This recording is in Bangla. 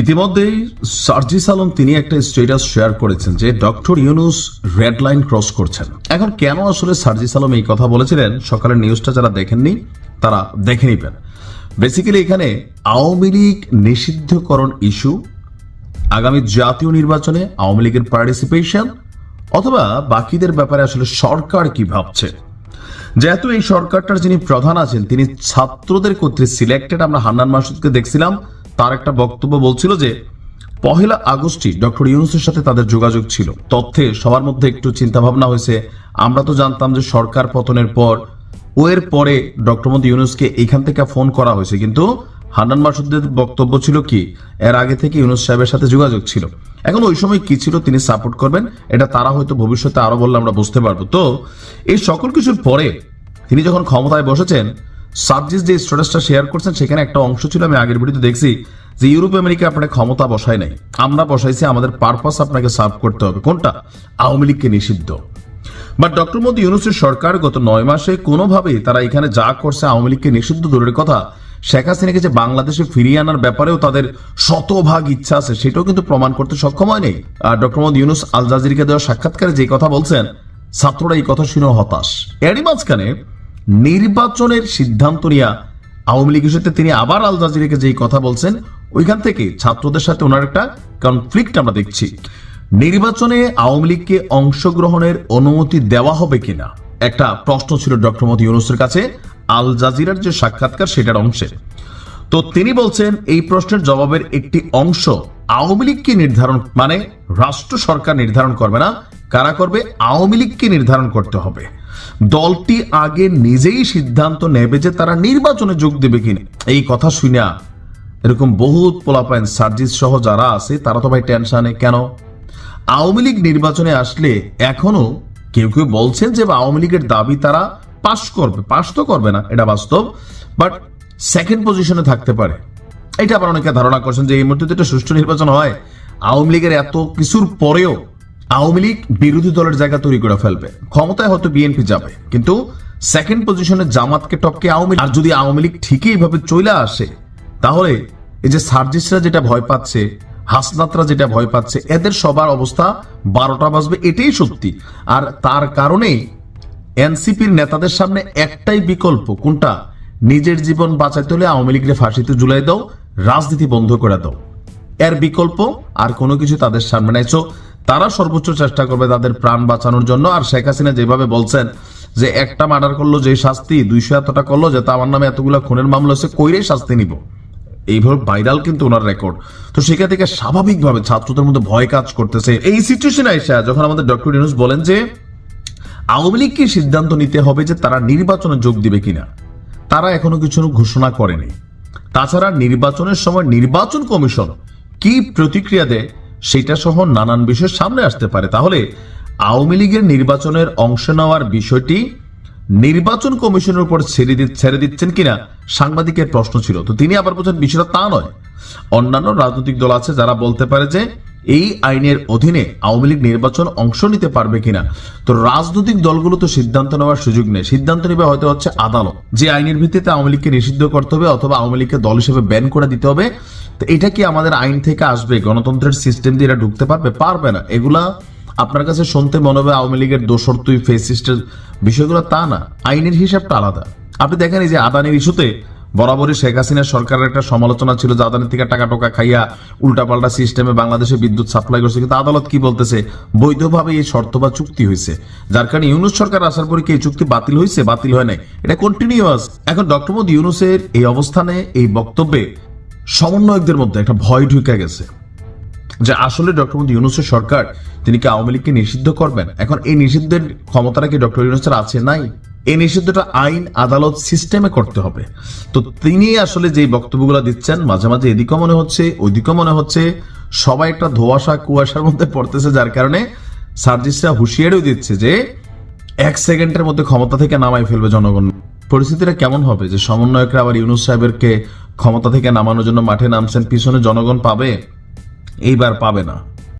ইতিমধ্যেই সার্জিস আলম তিনি একটা স্টেটাস শেয়ার করেছেন যে doctor Yunus red line cross করছেন। এখন কেন আসলে সার্জিস আলম এই কথা বলেছিলেন? সকালের নিউজটা যারা দেখেননি, তারা দেখে নিবেন। বেসিক্যালি এখানে আওয়ামী লীগ নিষিদ্ধকরণ ইস্যু আগামী জাতীয় নির্বাচনে আওয়ামী লীগের পার্টিসিপেশন অথবা বাকিদের ব্যাপারে আসলে সরকার কি ভাবছে। যেহেতু এই সরকারটার যিনি প্রধান আছেন, তিনি ছাত্রদের কর্তৃক সিলেক্টেড আমরা হান্নান মাসুদকে দেখছিলাম তার একটা বক্তব্য বলছিল যে, পহেলা আগস্টই ডক্টর ইউনুসের সাথে তাদের যোগাযোগ ছিল। তথ্যে সবার মধ্যে একটু চিন্তা ভাবনা হয়েছে। আমরা তো জানতাম যে সরকার পতনের পর ও এর পরে ডক্টর মোদী ইউনুসকে এখান থেকে ফোন করা হয়েছে। কিন্তু হান্নান মাসুদের বক্তব্য ছিল কি? এর আগে থেকে ইউনুস সাহেবের সাথে যোগাযোগ ছিল। এখন ওই সময় কি ছিল তিনি সাপোর্ট করবেন? এটা তারা হয়তো ভবিষ্যতে আরও বললে আমরা বুঝতে পারব। তো এই সকল কিছুর পরে তিনি যখন ক্ষমতায় বসেছেন সাবজিস যে স্ট্যাটাসটা শেয়ার করছেন, সেখানে একটা অংশ ছিল আমি আগের ভিডিওতে দেখছি যে ইউরোপ আমেরিকা আপনাকে ক্ষমতা বসায় নাই। আমরা বসাইছি, আমাদের পারপাস আপনাকে সার্ভ করতে হবে। কোনটা? আওয়ামী লীগকে নিষিদ্ধ। বাট ডক্টর মোদী ইউনুসের সরকার গত নয় মাসে কোনোভাবেই তারা এখানে যা করছে আওয়ামী লীগকে নিষিদ্ধ দূরের কথা, শেখ হাসিনাকে যে বাংলাদেশে ফিরিয়ে আনার ব্যাপারেও তাদের শতভাগ ইচ্ছা আছে, সেটাও কিন্তু প্রমাণ করতে সক্ষম হয়নি আর ডক্টর মোদী ইউনুস আল জাজিরকে দেওয়া সাক্ষাৎকারে যে কথা বলছেন, ছাত্ররা এই কথা শুনেও হতাশ। এরই মাঝখানে নির্বাচনের সিদ্ধান্ত নিয়ে আওয়ামী লীগের সাথে তিনি আবার আল জাজিরাকে যেই কথা বলছেন, ওইখান থেকে ছাত্রদের সাথে ওনার একটা কনফ্লিক্ট আমরা দেখছি। নির্বাচনে আওয়ামী লীগকে অংশগ্রহণের অনুমতি দেওয়া হবে কিনা? একটা প্রশ্ন ছিল ডক্টর মোদী ইউনুসের কাছে, আল জাজিরার যে সাক্ষাৎকার সেটার অংশে। তো তিনি বলছেন, এই প্রশ্নের জবাবের একটি অংশ আওয়ামী লীগকে নির্ধারণ মানে রাষ্ট্র সরকার নির্ধারণ করবে না, কারা করবে? আওয়ামী লীগকে নির্ধারণ করতে হবে। দলটি আগে নিজেই সিদ্ধান্ত নেবে যে তারা নির্বাচনে যোগ দেবে কিনা। এই কথা শুনিয়া এরকম বহুত পোলাপাইন সার্জিস সহ যারা আছে, তারা তো ভাই টেনশনে। কেন? আওয়ামী লীগ নির্বাচনে আসলে এখনও কেউ কেউ বলছেন যে আওয়ামী লীগের দাবি তারা পাশ করবে। পাশ তো করবে না, এটা বাস্তব। বাট সেকেন্ড পজিশনে থাকতে পারে। এটা আবার অনেকে ধারণা করছেন যে এই মুহূর্তে তো একটা সুষ্ঠু নির্বাচন হয়। আওয়ামী লীগের এত কিছুর পরেও আওয়ামী লীগ বিরোধী দলের জায়গা তৈরি করে ফেলবে। ক্ষমতায় হয়তো বিএনপি যাবে। কিন্তু সেকেন্ড পজিশনে জামাতকে টপকে আওয়ামী আর যদি আওয়ামী লীগ ঠিকই এইভাবে চলে আসে তাহলে এই যে সার্জিসরা যেটা ভয় পাচ্ছে হাসনাতরা যেটা ভয় পাচ্ছে এদের সবার অবস্থা বারোটা বাজবে এটাই সত্যি। আর তার কারণে এনসিপির নেতাদের সামনে একটাই বিকল্প কোনটা? নিজের জীবন বাঁচাইতে হলে আওয়ামী লীগের ফাঁসিতে জুলাই দাও রাজনীতি বন্ধ করে দাও। এর বিকল্প আর কোনো কিছু তাদের সামনে নাই। So, তারা সর্বোচ্চ চেষ্টা করবে তাদের প্রাণ বাঁচানোর জন্য। আর শেখ হাসিনা যেভাবে বলছেন যে একটা মার্ডার করল যে শাস্তি দুইশো এতটা করল, যে তা আমার নামে এতগুলো খুনের মামলা হচ্ছে কইরে শাস্তি নিব। এইভাবে ভাইরাল কিন্তু ওনার রেকর্ড তো সেখান থেকে স্বাভাবিকভাবে ছাত্রদের মধ্যে ভয় কাজ করতেছে। এই সিচুয়েশন আইসা যখন আমাদের ডক্টর ইউনুস বলেন যে, আওয়ামী লীগকে সিদ্ধান্ত নিতে হবে যে তারা নির্বাচনে যোগ দিবে কিনা? তারা এখনও কিছু ঘোষণা করেনি। তাছাড়া নির্বাচনের সময় নির্বাচন কমিশন কি প্রতিক্রিয়া দেয় সেটা সহ নানান বিষয় সামনে আসতে পারে। তাহলে আওয়ামী লীগের নির্বাচনের অংশ নেওয়ার বিষয়টি নির্বাচন কমিশনের উপর ছেড়ে ছেড়ে দিচ্ছেন কিনা সাংবাদিকের প্রশ্ন ছিল। তো তিনি আবার বলছেন, বিষয়টা তা নয়। অন্যান্য রাজনৈতিক দল আছে যারা বলতে পারে যে এই আইনের অধীনে আওয়ামী লীগ নির্বাচন অংশ নিতে পারবে কিনা। তো রাজনৈতিক দলগুলো তো সিদ্ধান্ত নেওয়ার সুযোগ নেই। সিদ্ধান্ত নেবে হয়তো হচ্ছে আদালত। যে আইনের ভিত্তিতে আওয়ামী লীগকে নিষিদ্ধ করতে হবে অথবা আওয়ামী লীগকে দল হিসেবে ব্যান করে দিতে হবে তো এটা কি আমাদের আইন থেকে আসবে? গণতন্ত্রের সিস্টেম দিয়ে এটা ঢুকতে পারবে? পারবে না। এগুলা আপনার কাছে শুনতে মনে হবে আওয়ামী লীগের দোসর তুই ফেসিস্টের বিষয়গুলো তা না। আইনের হিসাবটা আলাদা। আপনি দেখেন এই যে আদানির ইস্যুতে বরাবরই শেখ হাসিনার সরকারের একটা সমালোচনা ছিল যে আদানির থেকে টাকা টোকা খাইয়া উল্টাপাল্টা সিস্টেমে বাংলাদেশে বিদ্যুৎ সাপ্লাই করছে। কিন্তু আদালত কি বলতেছে? বৈধভাবে এই শর্ত বা চুক্তি হয়েছে। যার কারণে ইউনুস সরকার আসার পরে কি এই চুক্তি বাতিল হয়েছে? বাতিল হয় নাই। এটা কন্টিনিউয়াস এখন ডক্টর মোদী ইউনুসের এই অবস্থানে এই বক্তব্যে সমন্বয়কদের মধ্যে একটা ভয় ঢুকে গেছে যে আসলে ডক্টর মোদী ইউনুসের সরকার, তিনি কি আওয়ামী লীগকে নিষিদ্ধ করবেন? এখন এই নিষিদ্ধের ক্ষমতাটা কি ডক্টর ইউনুসের আছে নাই? এই নিষিদ্ধটা আইন, আদালত সিস্টেমে করতে হবে। তো তিনি আসলে যে বক্তব্যগুলো দিচ্ছেন, মাঝে মাঝে এদিকেও মনে হচ্ছে, ওইদিকেও মনে হচ্ছে, সবাই একটা ধোয়াশা, কুয়াশার মধ্যে পড়তেছে, যার কারণে সার্জিসরা হুঁশিয়ারিও দিচ্ছে যে এক সেকেন্ডের মধ্যে ক্ষমতা থেকে নামাই ফেলবে জনগণ। পরিস্থিতিটা কেমন হবে? যে সমন্বয়করা আবার ইউনুস সাহেবেরকে ক্ষমতা থেকে নামানোর জন্য মাঠে নামছেন পিছনে জনগণ পাবে? এইবার পাবে না।